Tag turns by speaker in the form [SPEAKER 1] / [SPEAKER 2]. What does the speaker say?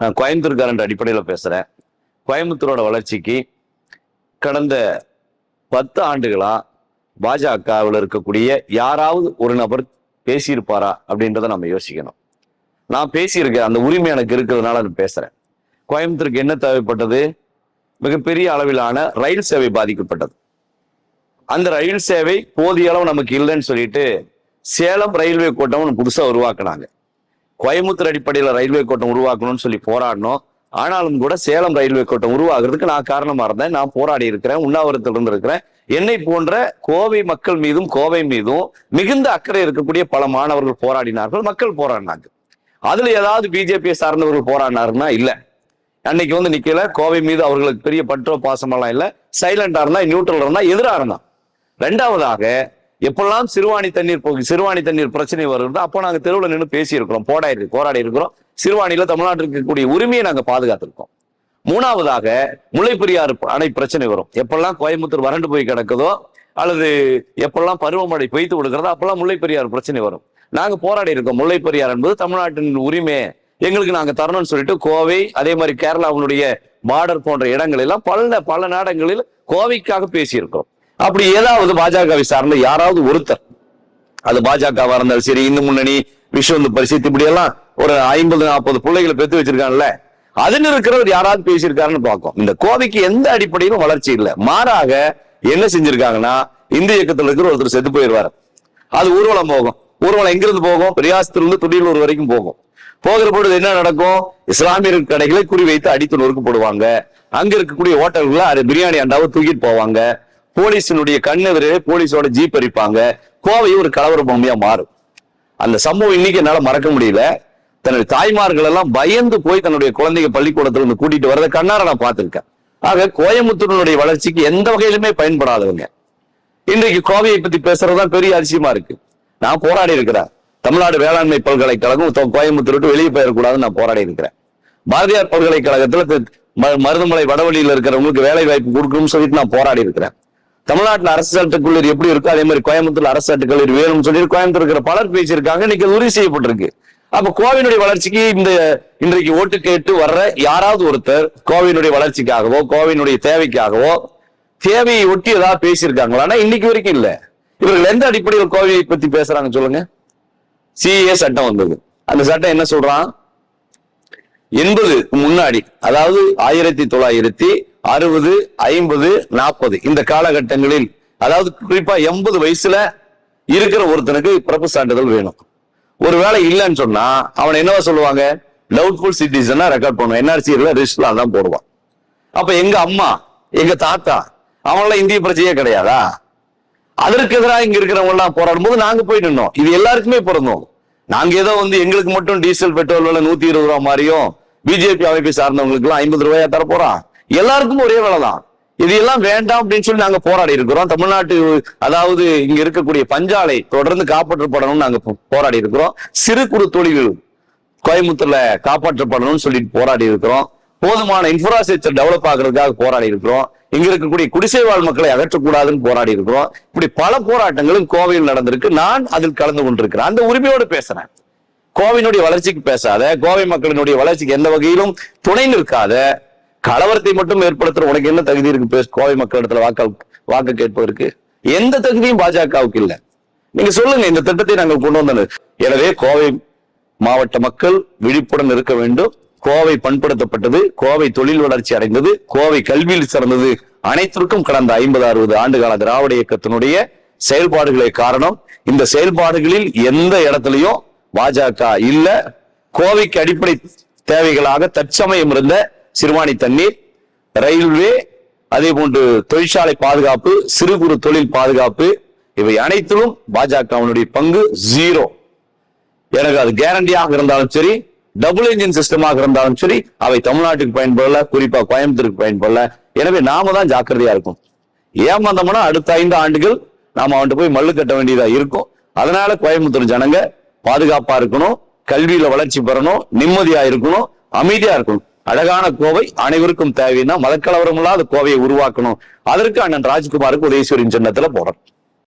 [SPEAKER 1] நான் கோயம்புத்தூர்காரன் அடிப்படையில் பேசுகிறேன் கோயம்புத்தூரோட வளர்ச்சிக்கு கடந்த பத்து ஆண்டுகளாக பாஜகவில் இருக்கக்கூடிய யாராவது ஒரு நபர் பேசியிருப்பாரா அப்படின்றத நம்ம யோசிக்கணும். நான் பேசியிருக்கேன் அந்த உரிமை எனக்கு இருக்கிறதுனால நான் பேசுகிறேன் கோயம்புத்தூருக்கு என்ன தேவைப்பட்டது? மிகப்பெரிய அளவிலான ரயில் சேவை பாதிக்கப்பட்டது. அந்த ரயில் சேவை போதிய அளவு நமக்கு இல்லைன்னு சொல்லிட்டு சேலம் ரயில்வே கோட்டம் புதுசாக உருவாக்குனாங்க. கோயம்புத்தூர் அடிப்படையில் ரயில்வே கோட்டம் உருவாக்கணும்னு சொல்லி போராடினோம். ஆனாலும் கூட சேலம் ரயில்வே கோட்டம் உருவாகிறதுக்கு நான் காரணமா இருந்தேன். நான் போராடி இருக்கிறேன் உண்ணாவிரத்தில் இருந்திருக்கிறேன் என்னை போன்ற கோவை மக்கள் மீதும் கோவை மீதும் மிகுந்த அக்கறை இருக்கக்கூடிய பல மாணவர்கள் போராடினார்கள் மக்கள் போராடினாங்க அதுல ஏதாவது பிஜேபியை சார்ந்தவர்கள் போராடினாருன்னா இல்ல. அன்னைக்கு வந்து நிக்கல கோவை மீது அவர்களுக்கு பெரிய பற்றோ பாசமெல்லாம் இல்ல. சைலண்டா இருந்தா நியூட்ரல் இருந்தா எதிராக இருந்தான் ரெண்டாவதாக எப்பெல்லாம் சிறுவாணி தண்ணீர் சிறுவாணி தண்ணீர் பிரச்சனை வருது அப்போ நாங்கள் தெருவில் நின்று பேசியிருக்கிறோம் போராடி போராடி இருக்கிறோம் சிறுவாணியில தமிழ்நாட்டில் இருக்கக்கூடிய உரிமையை நாங்கள் பாதுகாத்திருக்கோம். மூணாவதாக முல்லைப்பெரியாறு அணை பிரச்சனை வரும். எப்பெல்லாம் கோயம்புத்தூர் வறண்டு போய் கிடக்குதோ அல்லது எப்பெல்லாம் பருவமழை பெய்த்து விடுகிறதோ அப்பெல்லாம் முல்லைப்பெரியாறு பிரச்சனை வரும். நாங்கள் போராடி இருக்கோம். முல்லைப்பெரியார் என்பது தமிழ்நாட்டின் உரிமை. எங்களுக்கு நாங்கள் தரணும்னு சொல்லிட்டு கோவை அதே மாதிரி கேரளாவினுடைய பார்டர் போன்ற இடங்கள் எல்லாம் பல பல நாடங்களில் கோவைக்காக பேசியிருக்கிறோம். அப்படி ஏதாவது பாஜகவை சார்ந்த யாராவது ஒருத்தர் அது பாஜகவா இருந்தாலும் சரி இந்து முன்னணி விஸ்வந்து பரிசுத்து இப்படி எல்லாம் ஒரு ஐம்பது நாற்பது பிள்ளைகளை பெற்று வச்சிருக்காங்கல்ல அதுன்னு இருக்கிறவர் யாராவது பேசியிருக்காருன்னு பார்க்கும் இந்த கோவைக்கு எந்த அடிப்படையிலும் வளர்ச்சி இல்லை. மாறாக என்ன செஞ்சிருக்காங்கன்னா இந்து இயக்கத்துல இருக்கிற ஒருத்தர் செத்து போயிடுவாரு. அது ஊர்வலம் போகும். ஊர்வலம் எங்கிருந்து போகும்? பிரியாசத்திலிருந்து துடியலூர் வரைக்கும் போகும். போகிற பொழுது என்ன நடக்கும்? இஸ்லாமியர் கடைகளை குறிவைத்து அடித்து நொறுக்கு போடுவாங்க அங்க இருக்கக்கூடிய ஹோட்டல்களை அது பிரியாணி அண்டாவை தூக்கிட்டு போவாங்க. போலீஸினுடைய கண்ணெதிரே போலீஸோட ஜீப் அரிப்பாங்க கோவை ஒரு கலவர பொம்மையா மாறும். அந்த சம்பவம் இன்னைக்கு என்னால மறக்க முடியல. தன்னுடைய தாய்மார்கள் எல்லாம் பயந்து போய் தன்னுடைய குழந்தைங்க பள்ளிக்கூடத்துல இருந்து கூட்டிட்டு வரதை கண்ணார நான் பார்த்திருக்கேன். ஆக கோயம்புத்தூரினுடைய வளர்ச்சிக்கு எந்த வகையிலுமே பயன்படாதவங்க. இன்றைக்கு கோவையை பத்தி பேசுறதுதான் பெரிய அதிசயமா இருக்கு. நான் போராடி இருக்கிறேன். தமிழ்நாடு வேளாண்மை பல்கலைக்கழகம் கோயம்புத்தூர் விட்டு வெளியே போயிடக்கூடாதுன்னு நான் போராடி இருக்கிறேன். பாரதியார் பல்கலைக்கழகத்துல ம- மருதமலை வடவழியில் இருக்கிறவங்களுக்கு வேலை வாய்ப்பு கொடுக்கணும்னு சொல்லிட்டு நான் போராடி இருக்கிறேன். தமிழ்நாட்டில் அரசு சட்டக் எப்படி இருக்கோ அதே மாதிரி கோயம்புத்தூர் அரசு சட்டக்கல்லூரி வேணும்னு சொல்லி கோயம்புத்தூர் இருக்கிற பலர் பேசியிருக்காங்க. இன்னைக்கு உறுதி செய்யப்பட்டிருக்கு. அப்ப கோவினுடைய வளர்ச்சிக்கு இந்த இன்றைக்கு ஓட்டு கேட்டு வர்ற யாராவது ஒருத்தர் கோவினுடைய வளர்ச்சிக்காகவோ கோவினுடைய தேவைக்காகவோ தேவையை ஒட்டி ஏதாவது பேசியிருக்காங்களா? ஆனா இன்னைக்கு வரைக்கும் இல்ல. இவர்கள் எந்த அடிப்படையில் கோவையை பத்தி பேசுறாங்க சொல்லுங்க. சிஏ சட்டம் வந்தது. அந்த சட்டம் என்ன சொல்றான்? எண்பது முன்னாடி அதாவது ஆயிரத்தி தொள்ளாயிரத்தி அறுபது ஐம்பது நாற்பது இந்த காலகட்டங்களில் அதாவது குறிப்பா எண்பது வயசுல இருக்கிற ஒருத்தனுக்கு பிறப்பு சான்றிதழ் வேணும். ஒருவேளை இல்லைன்னு சொன்னா அவன் என்னவா சொல்லுவாங்க? டவுட்ஃபுல் சிட்டிசனா ரெக்கார்ட் பண்ணுவான் என்ஆர்சி ரிஜிஸ்டர்ல தான் போடுவான். அப்ப எங்க அம்மா எங்க தாத்தா அவங்களாம் இந்திய பிரச்சனையே கிடையாதா? அதற்கு எதிராக இங்க இருக்கிறவங்க எல்லாம் போராடும் போது நாங்க போய் நின்னோம். இது எல்லாருக்குமே பிறந்தோம் நாங்க ஏதோ வந்து எங்களுக்கு மட்டும் டீசல் பெட்ரோல் விலை நூத்தி இருபது ரூபா மாதிரியும் பிஜேபி அமைப்பை சார்ந்தவங்களுக்கு எல்லாம் ஐம்பது ரூபாயா தர போறான் எல்லாருக்கும் ஒரே வேலை தான் இது எல்லாம் வேண்டாம் அப்படின்னு சொல்லி நாங்க போராடி இருக்கிறோம். தமிழ்நாட்டு அதாவது இங்க இருக்கக்கூடிய பஞ்சாலை தொடர்ந்து காப்பாற்றப்படணும்னு நாங்க போ- போராடி இருக்கிறோம். சிறு குறு தொழில்கள் கோயம்புத்தூர்ல காப்பாற்றப்படணும்னு சொல்லிட்டு போராடி இருக்கிறோம். போதுமான இன்ஃப்ராஸ்ட்ரக்சர் டெவலப் ஆகுறதுக்காக போராடி இருக்கிறோம். இங்க இருக்கக்கூடிய குடிசை வாழ் மக்களை அகற்றக்கூடாதுன்னு போராடி இருக்கிறோம். இப்படி பல போராட்டங்களும் கோவையில் நடந்திருக்கு. நான் அதில் கலந்து கொண்டிருக்கிறேன். அந்த உரிமையோடு பேசுறேன். கோவையினுடைய வளர்ச்சிக்கு பேசாத கோவை மக்களினுடைய வளர்ச்சிக்கு எந்த வகையிலும் துணை நிற்காத கலவரத்தை மட்டும் ஏற்படுத்துற உனக்கு என்ன தகுதி இருக்கு? பேச. கோவை மக்களிடத்துல வாக்கு வாக்கு கேட்பதற்கு எந்த தகுதியும் பாஜகவுக்கு இல்ல. நீங்க சொல்லுங்க இந்த திட்டத்தை நாங்கள் கொண்டு வந்தோம். எனவே கோவை மாவட்ட மக்கள் விழிப்புடன் இருக்க வேண்டும். கோவை பண்படுத்தப்பட்டது கோவை தொழில் வளர்ச்சி அடைந்தது கோவை கல்வியில் சிறந்தது அனைத்திற்கும் கடந்த ஐம்பது அறுபது ஆண்டு கால திராவிட இயக்கத்தினுடைய செயல்பாடுகளே காரணம். இந்த செயல்பாடுகளில் எந்த இடத்துலயும் பாஜக இல்ல. கோவைக்கு அடிப்படை தேவைகளாக தற்சமயம் இருந்த சிறுவாணி தண்ணீர் ரயில்வே அதே போன்று தொழிற்சாலை பாதுகாப்பு சிறு குறு தொழில் பாதுகாப்பு இவை அனைத்திலும் பாஜகவினுடைய பங்கு ஜீரோ எனக்கு அது கேரண்டியாக இருந்தாலும் சரி டபுள் இன்ஜின் சிஸ்டமாக இருந்தாலும் சரி அவை தமிழ்நாட்டுக்கு பயன்படல குறிப்பா கோயம்புத்தூருக்கு பயன்படல. எனவே நாம தான் ஜாக்கிரதையா இருக்கும் ஏமாந்தோம்னா அடுத்த ஐந்து ஆண்டுகள் நாம அவன்கிட்ட போய் மல்லு கட்ட வேண்டியதா இருக்கும். அதனால கோயம்புத்தூர் ஜனங்க பாதுகாப்பா இருக்கணும் கல்வியில வளர்ச்சி பெறணும் நிம்மதியா இருக்கணும் அமைதியா இருக்கணும். அழகான கோவை அனைவருக்கும் தேவைன்னா மதக்கலவரம் இல்லாத கோவையை உருவாக்கணும். அதற்கு அண்ணன் ராஜ்குமாருக்கு உதயசூரின் சின்னத்துல போறான்